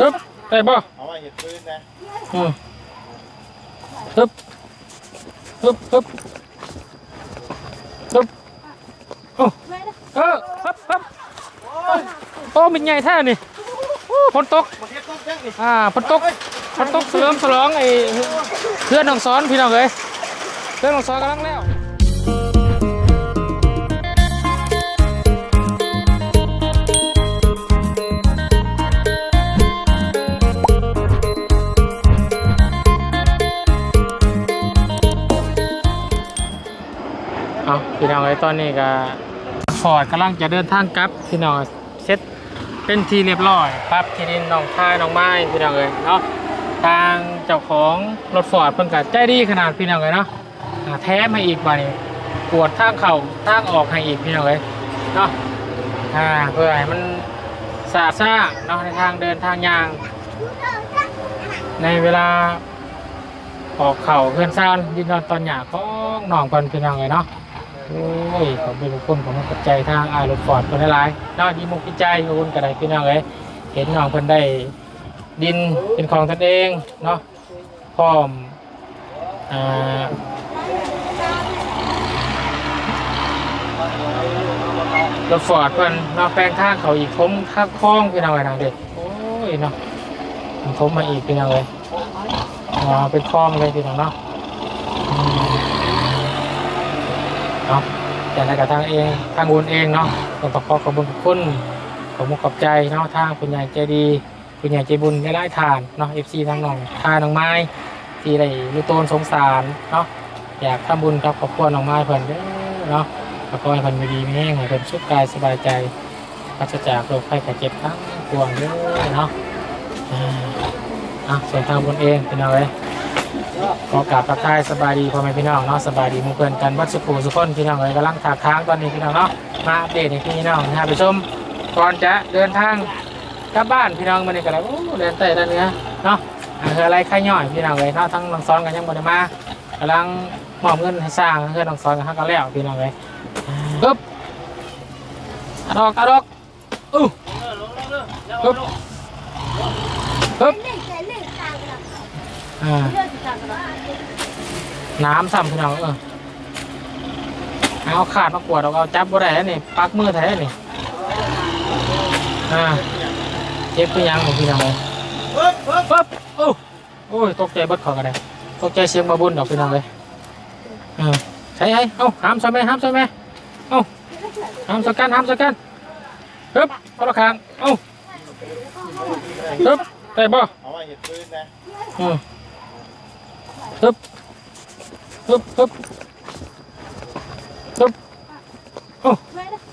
ฮึบได้บ่เอาไว้เห็ดพื้นนะอืมฮึบฮึบฮึบฮึบโอ้เออฮึบฮึบโอ้เป็นไงแท้นี่ฝนตกมาเฮ็ดต้นแจ้งนี่อ่าฝนตกฝนตกเสริมสลองไอ้เพื่อนน้องสอนพี่น้องเอ้ยเพื่อนน้องสอนกำลังแล้ว พี่น้องเอ้ยตอนนี้ก็ฟอร์ดกำลังจะเดินทางกลับพี่น้องเซ็ตเป็นทีเรียบร้อยครับที่ดินน้องท่ายน้องไม้พี่น้องเลยเนาะทางเจ้าของรถฟอร์ดเพิ่นก็ใจดีขนาดพี่น้องเลยเนาะอ่าแถมให้อีกบ่นี่ปวดทางเข่าทางออกให้อีกพี่น้องเลยเนาะอ่าเพื่อให้มันสะอาดซ่าเนาะในทางเดินทางยาง ในเวลาออกเข่าเคลื่อนซ่านดินนอนตอนหยาของน้องเพิ่นพี่น้องเลยเนาะ โอ้ยขอบคุณทุกคนผมกระใจทางอารถฟอร์ดคนหลายๆนอกดีมุกดีใจขอบคุณกระไดพี่น้องเลยเห็นน้องเพิ่นได้ดินเป็นของตนเองเนาะพร้อมอ่ารถฟอร์ดเพิ่นเนาแปลงทางเขาอีกทมข้าคลองพี่น้องเลยนะเด็กโอ้ยเนาะมันทมมาอีกพี่น้องเลยอ๋อเป็นคลองเลยพี่น้องเนาะอืม เนาะแต่ในกระทางเองทางบุญเองเนาะต้องขอขอบคุณทุกคนขอบคุณขอบใจเนาะทางคุณยายใจดีคุณยายใจบุญได้ไล่ทานเนาะเอฟซีทางน้องทานน้องไม้ที่ได้รู้ตนสงสารเนาะอยากทำบุญกับครอบครัวน้องไม้เพิ่นเนาะขอให้เพิ่นมีดีมีแห้งให้เพิ่นสุขกายสบายใจปราศจากโรคภัยไข้เจ็บทั้งปวงเด้อเนาะอ่าอะส่วนทางบุญเองเป็นเอาไว้ ขอกราบทักทายสบายดีพ่อแม่พี่น้องเนาะสบายดีมู่งเพื่อนกันวัดสุขุสุขคนพี่น้องเลยกำลังถากค้างตอนนี้พี่น้องเนาะมาอัปเดตให้พี่น้องนะฮะไปชมก่อนจะเดินทางกลับบ้านพี่น้องมาเนี่กันแล้วโอ้เดินเตะเดินเนื้อเนาะอ่าคืออะไรใครย่อยพี่น้องเลยเนาะทั้งน้องซ้อนกันยังบ่ได้มากำลังมอบเงินให้สร้างเพื่อนน้องซ้อนกันทั้งกันแล้วพี่น้องเลยปึ๊บอะดอกอะดอกอู้ปึ๊บปึ๊บ อ่าน้ำซ้ำพี่น้องเออเอาขาดมากวดเอาเอาจับบ่ได้แล้วนี่ปักมือแท้นี่อ่าเจ็บพี่ยังของพี่น้องเลยปึ๊บปึ๊บปึ๊บโอ้โอ้ยตกใจเบิดเขอกันเลยตกใจเสียงบาบุญดอกพี่น้องเลยเออใช่ไอ้เอ้าห้ามใช่ไหมห้ามใช่ไหมเอ้าห้ามสกันห้ามสกันปึ๊บคนละข้างเอ้าปึ๊บได้บ่เอาไว้เห็ดพื้นนะอืม ปึ๊บปึ๊บปึ๊บปึ๊บโอ้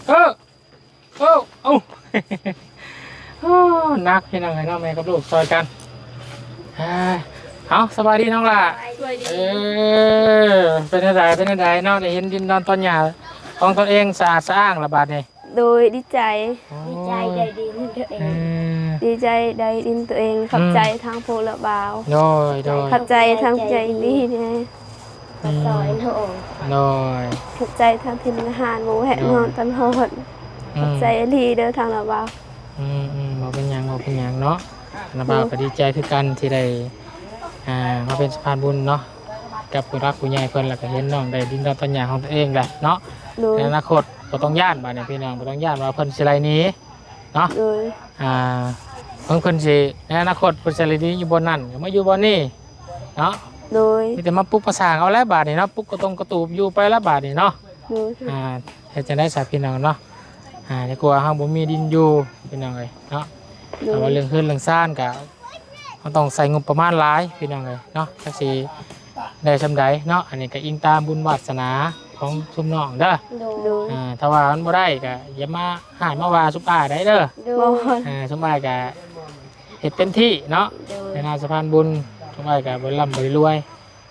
เออโอ้โอ้โอ้นักพี่น้องไงน้องแม่กับลูกซอยกันเอ้ยเอาสบายดีน้องล่ะเออเป็นอะไรเป็นอะไรน้องได้เห็นดินนอนตอนหยาของตนเองสะอาดสะอ้างระบาดนี่โดยดีใจดีใจได้ดีนี่ตัวเอเองอ ดีใจได้ดินตัวเองขับใจทางโพละบาวโดยโดยขับใจทางใจดีเนี่ยมาซอยน้องโดยขับใจทางทิมอาหารหมูแหะนอนตันหอดอืขับมใจลีเดินทางละบาวอืมอืมบอกเป็นหยังบอกเป็นหยังเนาะนาบ่าวก็ดีใจคือกันที่ได้อ่ามาเป็นสะพานบุญเนาะกับผู้รักผู้ใหญ่เพิ่นแล้วก็เห็นน้องได้ดินดอนตัญญาของตัวเองแหละเนาะโดยในอนาคตบ่ต้องย่านบาดนี้พี่น้องบ่ต้องย่านว่าเพิ่นสิไลหนี้เนาะโดยอ่า เพิ่นเพิ่นสิในอนาคตเพิ่นสิไลหนี้อยู่บนนั้นก็มาอยู่บนนี้เนาะโดยมีแต่มาปลุกประสร้างเอาแล้วบาดนี้เนาะปลุกกระตรงกระตูบอยู่ไปแล้วบาดนี้เนาะโดยอ่าเฮ็ดจังได๋สาพี่น้องเนาะอ่าเดี๋ยวกลัวเฮาบ่มีดินอยู่พี่น้องเอ้ยเนาะโดแต่ว่ายเรื่องขึ้นเรื่องซ่านก็มันต้องใส่งบประมาณหลายพี่น้องเลยเนาะจักสิได้ชำใดเนาะอันนี้ก็อิงตามบุญวาสนาของชุมน้องเด้อ โดโดยอ่าถ้าว่ามันบ่ได้ก็อย่ามาหายมาว่าสุป้าได้เด้อโดบอยอ่าสุป้าก็เฮ็ดเต็มที่เนาะโดย ในนาสะพานบุญสุป้าก็บ่ร่ำบ่รวย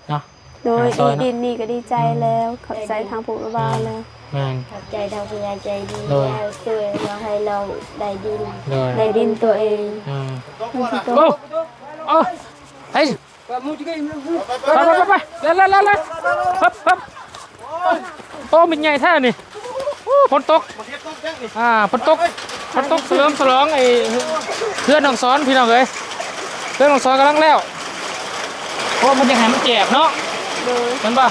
เนาะ โดยซอยเนอะดีดินนี่ก็ดีใจแล้วขับใจทางโพละบาวแล้ว แม่น ขอบใจทางผู้ใหญ่ใจดีโดย แล้วช่วยมาให้น้องได้ดินโดยได้ดินตัวเองอ่ามันสิโตโอ้โอ้เฮ้ยไปไปไปไปเร็วเร็วเร็วเร็วฮึบฮึบโอ้มันใหญ่แท้นี่โอ้ ฝนตกอ่าฝนตกฝนตกเสริมสลองไอ้เพื่อนน้องซ้อนพี่น้องเอ้ยเพื่อนน้องซ้อนกำลังแล้วเพราะมันยังไงมันเจ็บเนาะโดยมันปะ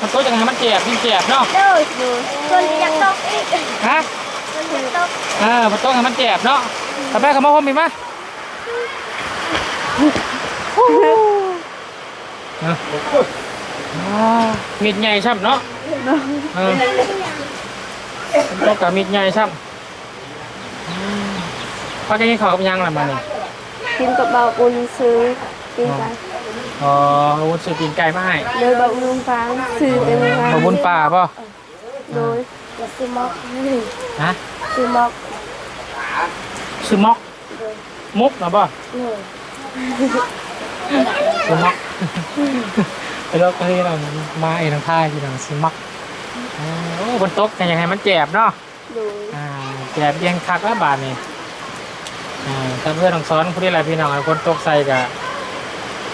มันโตยังไงมันเจ็บยิ่งเจ็บเนาะโดยโดยคนยากตกอีกฮะอยากตกเออมันโตยังมันเจ็บเนาะตาแป้เขามาพมอีกมั้ยมีดใหญ่ช่ำเนาะ เออมันโตกับมีดใหญ่ช่ำอืมพักยังเขากับยังอะไรมาเนี่ยกินกับเบาบุญซื้อกินไปอ๋อวุ้นซื้อตีนไก่มาให้โดยเบาบุญฟ้าซื้อเต็มร้านขอบคุณป่าป่ะโดยอยากซื้อมอกฮะซื้อมอกซื้อม็อกมุกนะป่ะโดยซื้อม็อกไปรถก็ที่เรามาเองทางท่ายที่เราซื้อม็อกอ๋อ โอ้บนโต๊ะกันยังไงมันแจบเนาะโดยอ่าแจบเบียงคักแล้วบาทนี่อ่าถ้าเพื่อนต้องสอนผู้ที่ไรพี่น้องเอาคนตกใส่กับ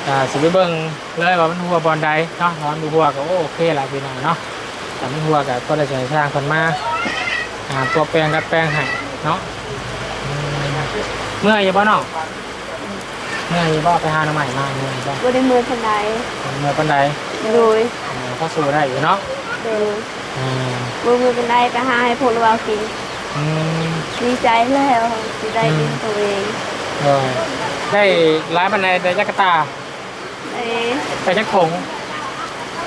อ่าสิไปเบิ้งเลยว่ามันหัวบอลใดเนาะนอนดูหัวก็โอเคละพี่น้องเนาะแต่มันหัวกับก็ได้ใช้สร้างคนมาอ่าตัวแปลงกับแปลงให้เนาะอืมเมื่อยอยู่บ่เนาะเมื่อยอยู่บ่ไปหาหน่อใหม่มาเมื่อยบ่บ่ได้มือทันใดเมื่อยปันใดโดยอ่าก็สู้ได้อยู่เนาะโดย อ่า บ่มือทันใดไปหาให้พวกเรากินอืมดีใจแล้วสิได้กินตัวเองเออได้ร้ายบันไดได้ยักษ์กะตาเอ้ไปจักผง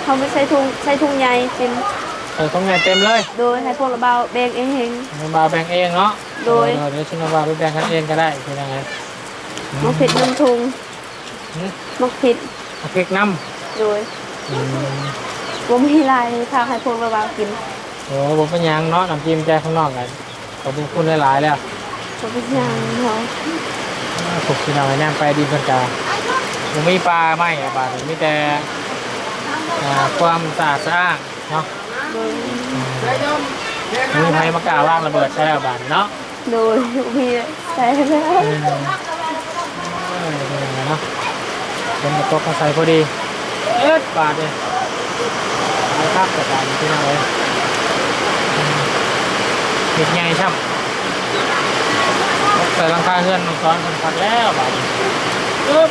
เขาไม่ใส่ถุงใส่ถุงใหญ่กินเออต้องเงินเต็มเลยโดยให้พวกเราเบาเบงเอง มันบาแบ่งเองเนาะโดยเเดี๋ยวชินบาไปแบ่งกันเองก็ได้เป็นยังไงมักผิดน้ำทุงอืมมักผิดเอาพริกน้โดยำอืมบ่มีลายพาให้พวกเราเบากิน โอ้ผมเป็นหยังเนาะน้ำจิ้มใจข้างนอกกันขอบคุณหลายๆแล้วบ่เป็นหยังเนาะถูกที่เราไปนั่งไปดีเพิ่นกาผมมีปลาไหมอะบาทมีแต่อ่าความสะอาดสะอ้านเนาะโดยมีไฟมากล้าว่างระเบิดใช่แล้วบาทเนาะโดยบ่มีใส่แล้วอืมเออเป็นยังไงเนาะเป็นกระตกกระใสพอดีเอ็ดบาทเลยเอาครับกระดาษที่นั่นเลยอืม เห็ดใหญ่ช่ำใส่หลังคาเฮือนมันซ้อนคนพักแล้วบาทปึ๊บ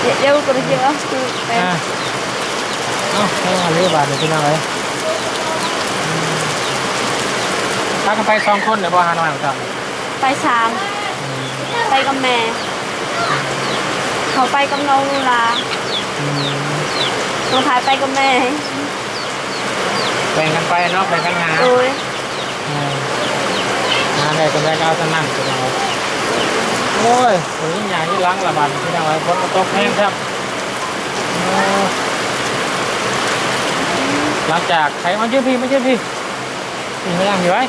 เดี๋ยวเดี๋ยวก็เยอะคือไปอะเอ้าให้มาเรียบาทเลยที่นั่นเลยอืมพากันไปสองคนเดี๋ยวบอหาหน่อยครับไปสามไปกับแม่ เขาไปกับน้องลูลาอืมน้องพายไปกับแม่ แบ่งกันไปเนาะแบ่งกันหาโดยอืมหาได้ก็ได้ก็เอาสนั่งกันเอาโอ้ยโอ้ยอย่างนี้ล้างละบาดที่นั่งไว้ฝนมันตกแห้งครับโอ้หลังจากใครมาเชื่อพี่มาเชื่อพี่พี่มานั่งพี่ไว้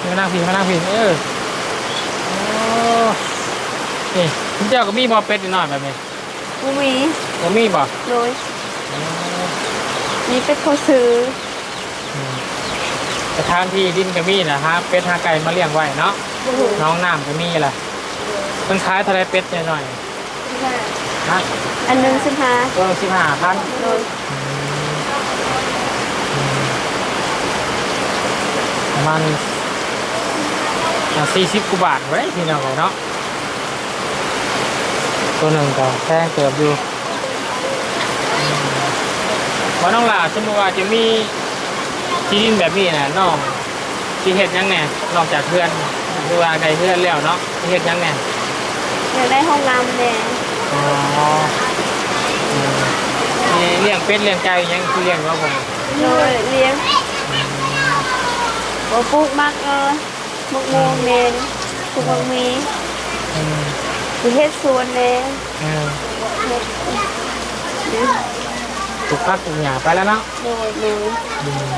พี่มานั่งพี่มานั่งพี่เออโอ้นี่คุณเจ้าก็มีบอเป็ดนิดหน่อยแบบนี้บูมีก็มีบ่โดยมีเป็นคนซื้ออืม สถานที่ดินก็มีนะฮะเป็ดหาไก่มาเลี้ยงไว้เนาะน้องน้ำก็มีแหละเพิ่นขายเท่าไรเป็ดหน่อยๆนะอันหนึ่งสิบห้าตัวสิบห้าพันโดยประมาณสี่สิบกว่าบาทไว้พี่น้องเนาะตัวหนึ่งก็แพงเติบอยู่อืมว่าน้องหล่าสมมติว่าจะมี ที่ดินแบบนี้นะน้องที่เห็ดหยังไงนอกจากเพื่อนหรือว่าใดเพื่อนแล้วเนาะที่เห็ดหยังไงอยากได้ห้องน้ำแดงอ๋ออืมมีเลี้ยงเป็ดเลี้ยงไก่ยังคือเลี้ยงว่าผมโดยเลี้ยงโอ้ปลูกมักเออมะม่วงแดงปลูกมักมีอืมสิเฮ็ดสวนแดงอืม ปลูกผักปลูกหญ้าไปแล้วเนาะโดยโดยอืม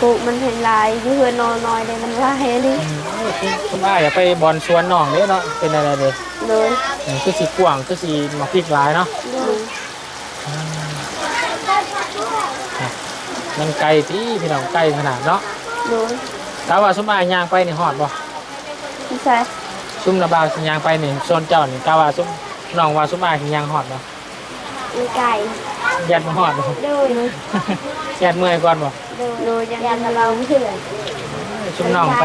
ปลูกมันเห็นลายอยู่เฮือนนอนน้อยเลยมันลายเลยอืมโอ้ยคุณคุณอ้ายอย่าไปบอลสวนน้องเด้เนาะเป็นอะไรเด้โดยอืมคือสีกว้างคือสีมาพริกหลายเนาะโดยอืมอะมันไกลที่พี่น้องไกลขนาดเนาะโดยถ้าว่าซุมอ้ายย่างไปนี่ฮอดบ่ไม่ใช่ซุมระบาวสิย่างไปนี่โซนเจ้านี่กาว่าซุมน้องว่าซุมอ้ายสิย่างฮอดบ่มีไก่อ ยัดมาหอดบ่โดยยัดเมื่อยก่อนบ่โดยโดยยังยันเราเถื่อนชุมน้องไป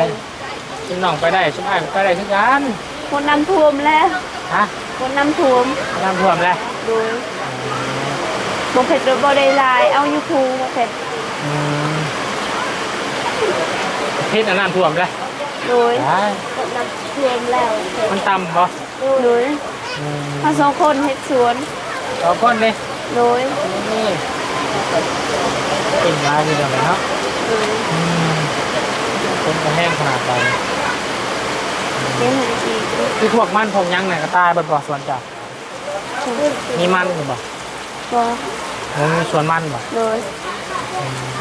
ชุมน้องไปได้ชุมอ้ายไปได้คือกันคนน้ำท่วมแล้วฮะคนน้ำท่วมน้ำท่วมแล้วโดยบ่เผ็ดหรือบ่ได้หลาย เอาอยู่ภูบ่เผ็ดอืมพิษอันน้ำท่วมแล้วโดยได้คนน้ำท่วมแล้ว มันต่ำบ่โดยอืมมาสองคนเฮ็ดสวนเอาก้อนเลย โดยนี่เป็นลายนี่เดียวกันเนาะโดยอืมคนก็แห้งขนาดไหนเลี้ยงให้อีคือพวกมันพวกหยังเนี่ยก็ตายเบนบ่อส่วนจ้ะมีมันหรือบ่ก็มันมีส่วนมันบ่โดย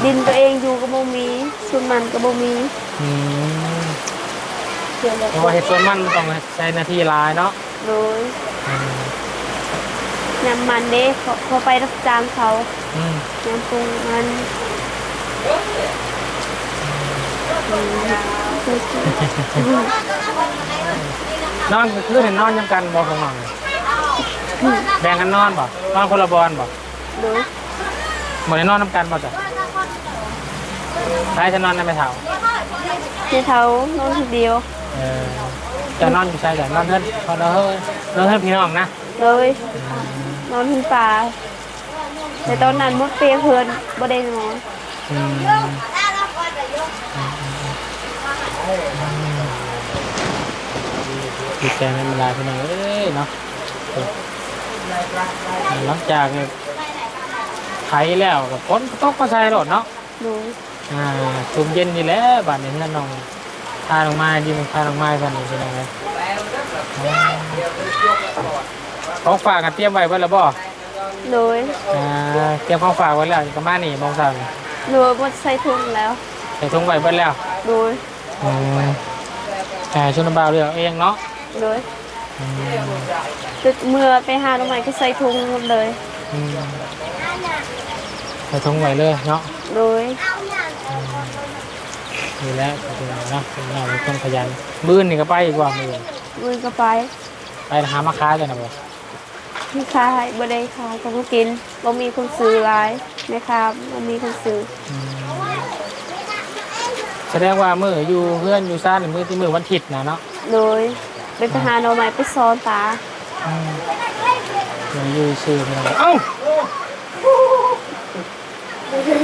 ดินตัวเองอยู่ก็บ่มีส่วนมันก็บ่มีอืมเชื่อแล้วเพราะว่าเห็ดส่วนมันมันต้องใช้หน้าทีหลายเนาะโดย อืมยำมันเด้เขาเขาไปรับจ้างเขาอืมยำปรุงมันอืมนอนคือเห็นนอนยังกันบ่ของน้องเนี่ยแบ่งกันนอนบ่นอนคนละบอนบ่โดยบ่ได้นอนน้ำกันบ่จ้ะใครจะนอนในไม่เท่าในเท้านอนคนเดียวเออจะนอนอยู่ใช่จ้ะนอนเพื่อนพอเราเฮ้ยนอนเพื่อนพี่น้องนะเลย นอนที่ป่าแต่ตอนนั้นมดเปียเพื่อนบ่ได้นอนอืมดีใจในเวลาพี่น้องเอ้ยเนาะหลังจากเนี่ยไถแล้วกับฝนก็ตกมาใส่รถเนาะโดยอ่าชุมเย็นนี่แหละบ้านนี้เพื่อนน้องพาลงมาดีมันพาลงมากันนี่พี่น้องเลย ของฝากกันเตรียมไว้เบิ่แล้วบ่โดยอ่าเตรียมของฝากไว้แล้วประมาณนี้มองสั่งโดยหมดใส่ถุงแล้ว ใส่ถุงไว้เบิ่แล้วโดยอืมอ่าชุนบ่าวเลือกเองเนาะโดยอืมจุดเมื่อไปหาตรงไหนก็ใส่ถุงหมดเลย อืมใส่ถุงไว้เลยเนาะ โดยนี่แหละเป็นไงเนาะเป็นเราเป็นคนขยันมื้อนี่ก็ไปอีกว่ามื้อมือก็ไปไปหามาค้ายกันนะบ่ ที่ขายบ่ได้ขายก็บ่กินบ่มีคนซื้อหลายแม่ค้าบ่มีคนซื้ออืมแสดงว่ามื้ออยู่เพื่อนอยู่ซ่านนี่มื้อที่มื้อวันอาทิตย์นะเนาะโดยไปไปหาหน่อไม้ไปซ้อนตาอืมเดี๋ยวอยู่ซื้อพี่น้องเอ้า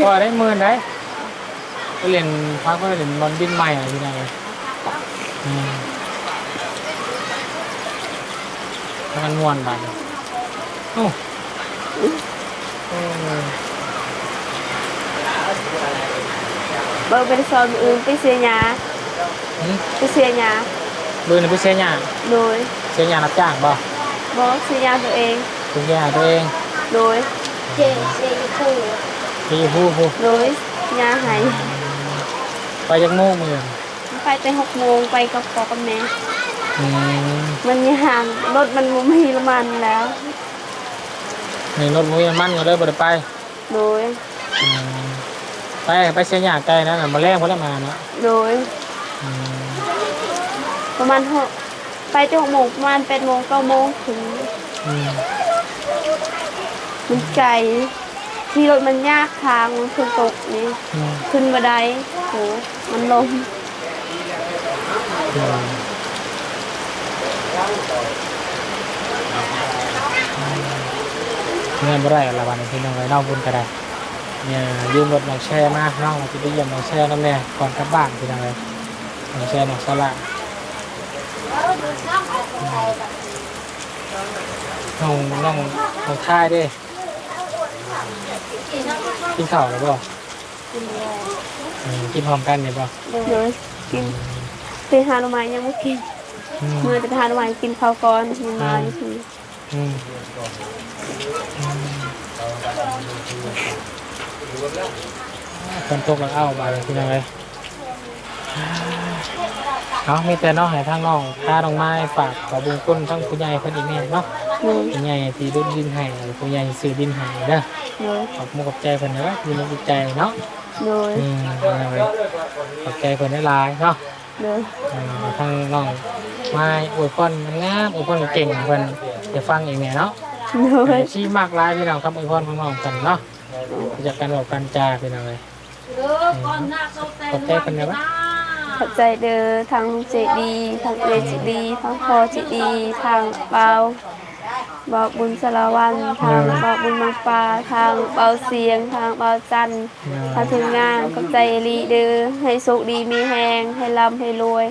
ก็ได้หมื่นได้ไปเล่นพักก็เล่นบอลบินใหม่อะไรที่ไหนอืมแล้วมันม่วนบัด นี้เอ้าเออเบิ่งไปซ้อนมื้ออื่นไปเสียหญ้าหืมไปเสียหญ้ามือนี่ไปเสียหยาโดยเสียหยารับจ้างบ่บ่เสียหญ้าตัวเองคุณยาตัวเองโดยเจเจยูคูพี่ผู้ผู้โดยหญ้าให้ไปจากโมงมือไปแต่6โมงไปกับพ่อกับแม่อืมมันยางรถมันบ่มีน้ำมันแล้ว นี่รถมุ้ยมันก็เลยบ่ได้ไปโดย อืมไปไปเสียหยาไกลนะน่ะมาแรงเพราะมาเนาะโดย อืมประมาณหกไปที่หกโมงประมาณแปดโมงเก้าโมงถึงอืมมันไกลที่รถมันยากทางมันฝนตกนี่อืมขึ้นบันไดโหมันลมอืม เงินบ่ได้ละวันนี้พี่น้องไว้นอกบุญก็ได้เนี่ยยืมรถน้องแช่มาเนาะว่าจะไปเยี่ยมน้องแช่น้ำแน่ก่อนกลับบ้านพี่น้องเลยน้องแช่น้องสละน้องน้องน้องท่ายเด้กินข้าวหรือเปล่าอืมกินพร้อมกันเนี่ยป่ะโดยกินไปหาหน่อไม้ยังไม่กินอืมเมื่อจะไปหาหน่อไม้กินข้าวก่อนมันมาอยู่ทีอืม คนตกแล้วเอ้าบาดเลยพี่น้องเลยเอามีแต่น้องให้ทางน้องพาน้องไม้ฝากขอบุญคุณทั้งผู้ใหญ่เพิ่นอีกเนี่ยเนาะโดยผู้ใหญ่ที่ดุนดินให้ผู้ใหญ่ซื้อดินให้เด้อโดยขอบมุกขอบใจเพิ่นเด้อมีมุกขอบใจเนาะโดยอืมเอาไว้ขอบใจเพิ่นได้หลายเนาะโดยอืมทางน้องมาอวยพรมันงามอวยพรเก่งเพิ่น จะฟังเองเนี่ยเนาะโดยชี้มากหลายพี่น้องครับอวยพรน้องๆกันเนาะจากการบอกการจาพี่น้องเลยขอแก้กันนะวะขอบใจเด้อทางลุงเจดีทางเอเจดีทางพอเจดีทางเบาเบาบุญสารวันทางเบาบุญมังปลาทางเบาเสียงทางเบาจันทร์ทางทีมงานขอบใจอีหลีเด้อให้โชคดีมีแหงให้ร่ำให้รวย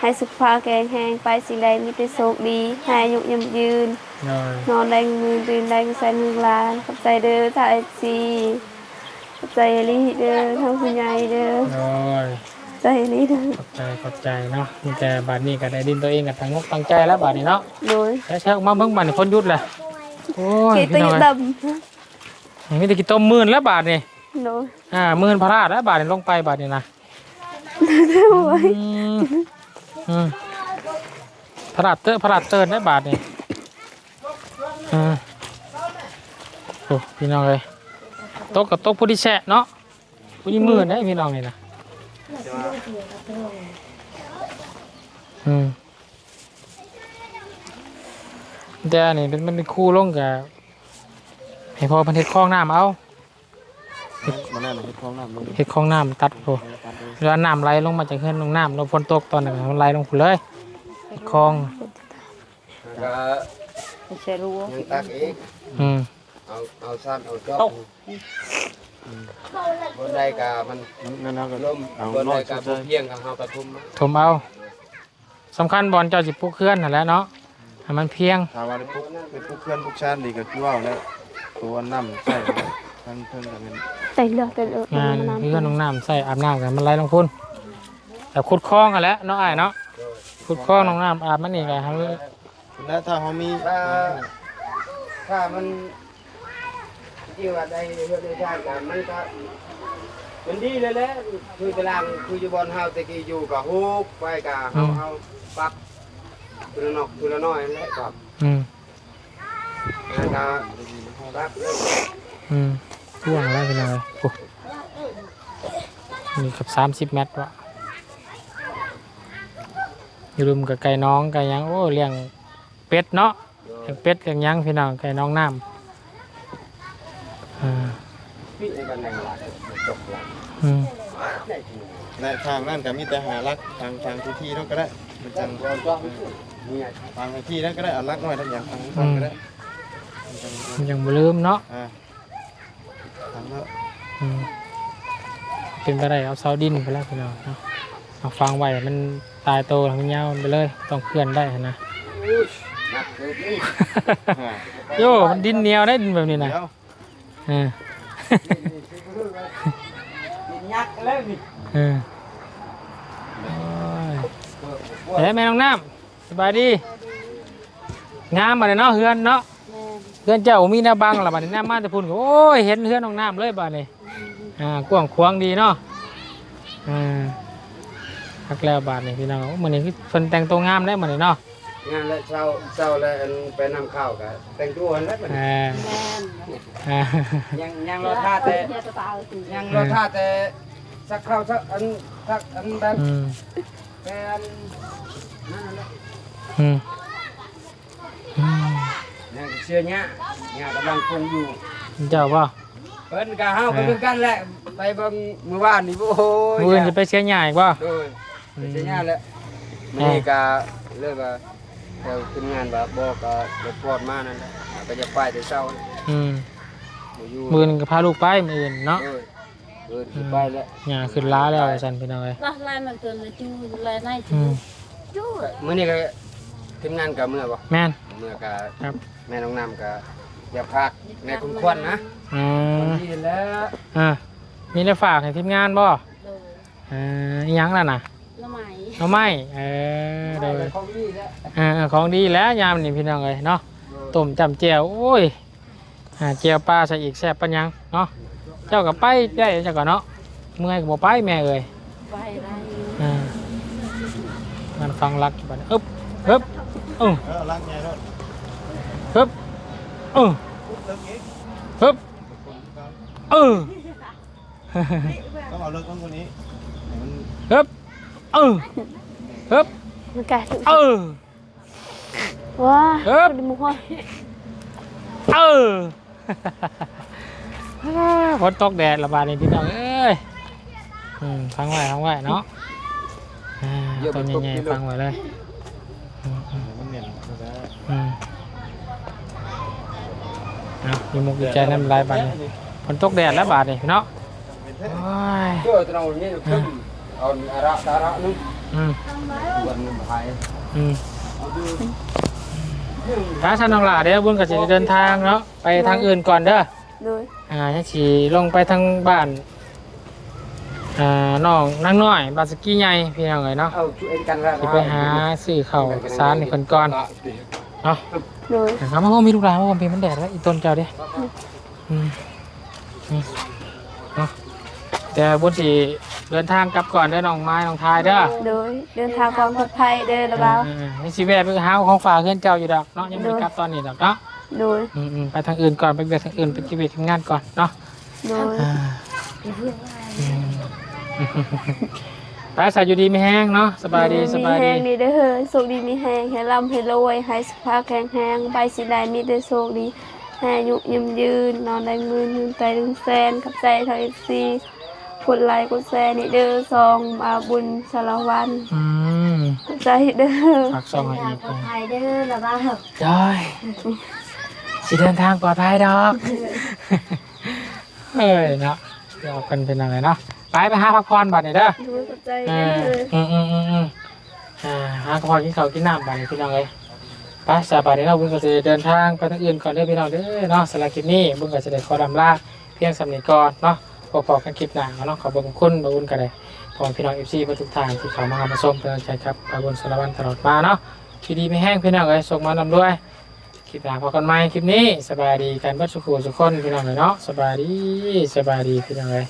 ให้สุขภาพแข็งแรงไปสิ่งใดมีแต่โชคดีให้อายุยืนยืนเลยนอนแรงมือตื่นแรงแสนมือลานขอบใจเด้อท่าเอซีขอบใจอีหลีเด้อทั้งคุณยายเด้อเลยใจอีหลีเด้อขอบใจขอบใจเนาะมีแต่บาดนี้ก็ได้ดินตัวเองกับทางงกตั้งใจแล้วบาดนี้เนาะโดยแล้วเช้ามาเบิ่งบาดนี้พ้นหยุดเลยโอ้ยเกตัพี่วน้องดเอ้ยมีแต่กินต้มมื่นแล้วบาดนี้ำโดยอ่ามื่นพระราชแล้วบาดนี้ลงไปบาดนี้นะโอ้ยอืมอืม พระราชเตอพระราชเตินได้บาทนี่อ่าโอ้พี่น้องเลยโต๊ะกับโต๊ะผู้ที่แฉะเนาะผู้ที่มือได้พี่น้องนี่นะอืมแต่อันนี่เป็นมันเป็นคู่ลงกับให้พอมันเห็ดคลองน้ำเอา มันนั่นให้ท้องน้ำลงเห็ดคลองน้ำตัดโอ้ เวลาน้ำไหลลงมาจากเขื่อนลงน้ำเราฝนตกตอนนั้นมันไหลลงพุ่นเลยคลอง ก็ไม่ใช่รู้ยังตักเองอืมเอาเอาสั้นเอาจอบบนใดกามันนั่นเอาก็ล่มเอาบนน้ใดอยกาสุบ่ดเพียงกับเฮากระทุมมาถมเอาสำคัญบอลเจ้าจิปลูกเคลื่อนนั่นแหละเนาะให้มันเพียงถามว่าได้ปุ๊กเป็นปุ๊กเพื่อนปุ๊กชานดีก็คือว่าแล้วตัวน้ำใส่ ทั้งเพิ่นก็เป็นแต่เลือกแต่เลือกงานเพื่อนลงน้ำใส่อาบน้ำกันมันไหลลงพุ่นแต่ขุดคลองกันแล้วเนาะไอ้ายเนาะขุดคลองลงน้ำอาบมันนี่กันครับแล้วถ้าเขามีถ้ามันที่ว่าได้เฮ็ดได้ชาติกันมันก็มันดีเลยแหละคือตารางคืออยู่บอนเฮาตะกี้อยู่ก็ฮูกไปก็เฮาเฮาปรับทีละนอกทีละน้อยแหละครับอืมแล้วก็ปรับอืม ท่วงแล้วพี่น้องเลยโอ้นี่กับสามสิบเมตรวะอย่าลืมกับไก่น้องไก่หยังโอ้เลี้ยงเป็ดเนาะเลี้ยงเป็ดเลี้ยงหยังพี่น้องไก่น้องน้ำอ่าพี่กันในหลักจบหลักอืมในทางนั่นก็มีแต่หารักทางทางที่นั่นก็ได้มันจังเนี่ยทางที่นั่นก็ได้เอารักน้อยทั้งอย่างทางทางก็ได้มันจังมันยังบ่ลืมเนาะอ่าทาง แล้วอืมเป็นไปได้เอาเสาดินไปแล้วพี่น้องเนาะเอาฟังไว้มันตายโตทั้งยาวไปเลย ต้องเคลื่อนได้นะนักเกิดนี่อ่าโย่มันดินเหนียวได้ดินแบบนี้นะเดี๋ยวเออยักษ์แล้วนี่เออโอ้ยเฮ้ยแม่น้องน้ำสบายดีงามมาเลยเนาะเฮือนเนาะ เฮือนเจ้ามีหน้าบังละบัดนี้หน้ามาแต่พุ่นก็โอ้ยเห็นเฮือนน้องน้ำเลยบัดนี้อ่ากว้างขวางดีเนาะอ่าพักแล้วบาดนี้พี่น้องโอ้มื้อนี้คือเพิ่นแต่งตัวงามได้มื้อนี้เนาะงานแล้วเช้าเช้าแล้วอันไปนำข้าวกันแต่งตัวแล้วมันอ่าอ่ายังยังรอท่าแต่ยังรอท่าแต่สักข้าวสักอันสักอันแบบอืมแต่อันนั่นแหละอืมอืมยัง เชื่อเนี่ยเนี่ยกำลังคงอยู่เจ้าป่ะเพิ่นก็เฮาก็คือกันแหละไปเบิ่งมื้อวานนี่โอ้โหมืออื่นจะไปเชียงใหญ่ป่ะโดยเชื่อเนี่ยแหละนี่ก็เลยว่าเดี๋ยวทีมงานว่าบอกก็จะปลอดมานั่นแหละก็จะไปแต่เช้าอืมบ่อยู่มืออื่นก็พาลูกไปมืออื่นเนาะเออเออสิไปแล้วหญ้าขึ้นล้าแล้วสันพี่น้องเอ้ยลายลายมันเกินเลยจูลายในอืมจูมื้อนี้ก็ทีมงานกับเมื่อบ่แม่นเมื่อก็ครับ แม่น้องน้ำก็อย่าพักแม่คุณควันนะอืมดีแล้วอ่ามีอะไรฝากให้ทีมงานบ่โดยอ่าอิหยังล่ะน่ะละไหมเอาไม้เออโดยของดีแล้วอ่าของดีแล้วยามนี่พี่น้องเอ้ยเนาะต้มจำเจียวโอ้ยอ่าเจียวปลาใส่อีกแซ่บปัญญังเนาะเจ้าก็ไปได้เจ้าก็เนาะเมื่อยก็บ่ไปแม่เอ้ยไปได้อ่ามันฟังรักบัดนี้อึ๊บอึ๊บอึ้งเออรักไงเนาะฮึบเออเลิกอีกฮึบเออต้องเอาเลิกต้องคนนี้ให้มันฮึบเออฮึบมันไก่ถึงเอ อว้าเอิบดิมุกว่าเออฝนตกแดดระบาดนี่พี่น้องเอ้ยอืมฟังไว้ฟังไว้เนาะอ่าตัวใหญ่ๆฟังไว้เลยอืมอืมมัน เนี่ยมันจะอืมเอามีมุกดีใจน้ำลายบาดนี่ฝนตกแดดแล้วบาดนี่เนาะโอ้ย Chưa tao nói như không on ara ara nu อืม buồn phải อืมถ้าฉันน้องหลาเดี๋ยวบุญก็จะเดินทางเนาะไปทางอื่นก่อนเด้ออ่าจะขี่ลงไปทางบ้านอ่าน้องนางน้อยบาสกี้ใหญ่พี่น้องเลยเนาะ ờ chú em căn ra สิไปหาซื้อเข้าสารในคนก่อน เนาะโดยถามว่าโอ้มีลูกหลานว่าผมเป็นมันแดดแล้วอีต้นเจ้าเด้อืมอืมเนาะแต่บุญสิเดินทางกลับก่อนเด้อน้องไม้น้องทายเด้อโดยเดินทางความปลอดภัยเด้อระเบาอ่าๆนี่สิแวะไปหาของฝากเพื่อนเจ้าอยู่ดอกเนาะยังไม่ได้กลับตอนนี้ดอกเนาะโดยอืมๆไปทางอื่นก่อนไปเบียทางอื่นไปชีวิตทำงานก่อนเนาะโดยอ่าอืม ไปสายอยู่ดีไม่แห้งเนาะสบายดีสบายมีแหดีงดีเด้อเฮ้ยโชคดีมีแหงให้ร่ำให้รวยให้สุขภาพแข็งแรงไปสิได้มีแต่โชคดีให้อายุยืนยืนนอนได้มือยืนใจดึงแสนกับใจทางเอฟซีกดไลค์กดแชร์นี่เด้อซองมาบุญสารวันอืมกดใจเด้อฝากซองให้อีกปลอดภัยเด้อละบ้าจอยสิเดินทางปลอดภัยดอกเฮ้ยเนาะเดี๋ยวกันเป็นยังไงเนาะ ไปไปหาพักผ่อนบัดนี้เด้อดูกดใจเอเด้อออืมอืมอืมอืมอ่าหาพักผ่อนกินข้าวกินน้ำบัดนี้พี่น้องเลยไปสบายดีเนาะบุญก็จะเดินทางไปทางอื่นก่อนเด้อพี่น้องเด้อเนาะสำหรับคลิปนี้บุญก็จะได้ขอลำลาเพียงสำเนีก่อนเนาะพอพอกันคลิปหน้าเนาะขอบคุณคุณบุญกันเลยขอบคุณพี่น้องเอฟซีทุกทางที่เข้ามามาชมเป็นกำลังใจครับขอบคุณสารวัตรตลอดมาเนาะชีดีไม่แห้งพี่น้องเลยส่งมานำด้วย คลิปหน้าพอกันไหมคลิปนี้สบายดีกันเบัดสุขุสุขคนพี่น้องเลยเนาะสบายดีสบายดีพี่น้องเลย